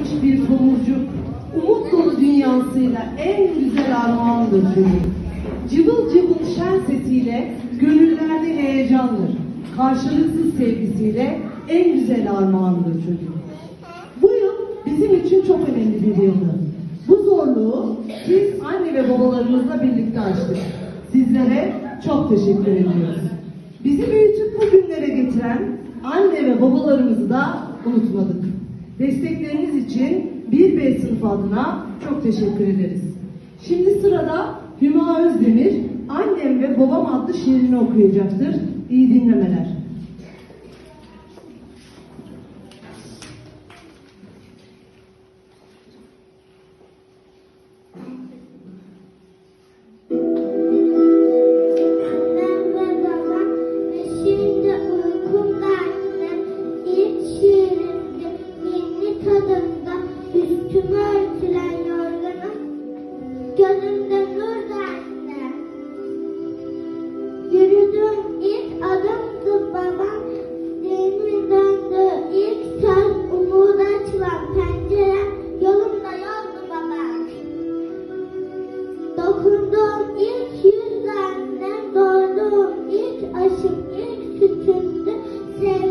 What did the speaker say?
açmış bir tomurcuk, umut dolu dünyasıyla en güzel armağandır çocuk. Cıvıl cıvıl şen sesiyle gönüllerde heyecandır. Karşılıksız sevgisiyle en güzel armağandır çocuk. Bu yıl bizim için çok önemli bir yıldı. Bu zorluğu biz anne ve babalarımızla birlikte açtık. Sizlere çok teşekkür ediyoruz. Bizi büyütüp bu günlere getiren anne ve babalarımızı da unutmadık. Destekleriniz için 1B sınıfı adına çok teşekkür ederiz. Şimdi sırada Hüma Özdemir, Annem ve Babam adlı şiirini okuyacaktır. İyi dinlemeler. gönlümde nur dersine. Yürüdüm ilk adımdı babam, deniz döndü ilk söz umuda açılan pencere, yolumda yoldu babam. Dokunduğum ilk yüz annem, doğduğum ilk aşım, ilk sütümdü sevgilim.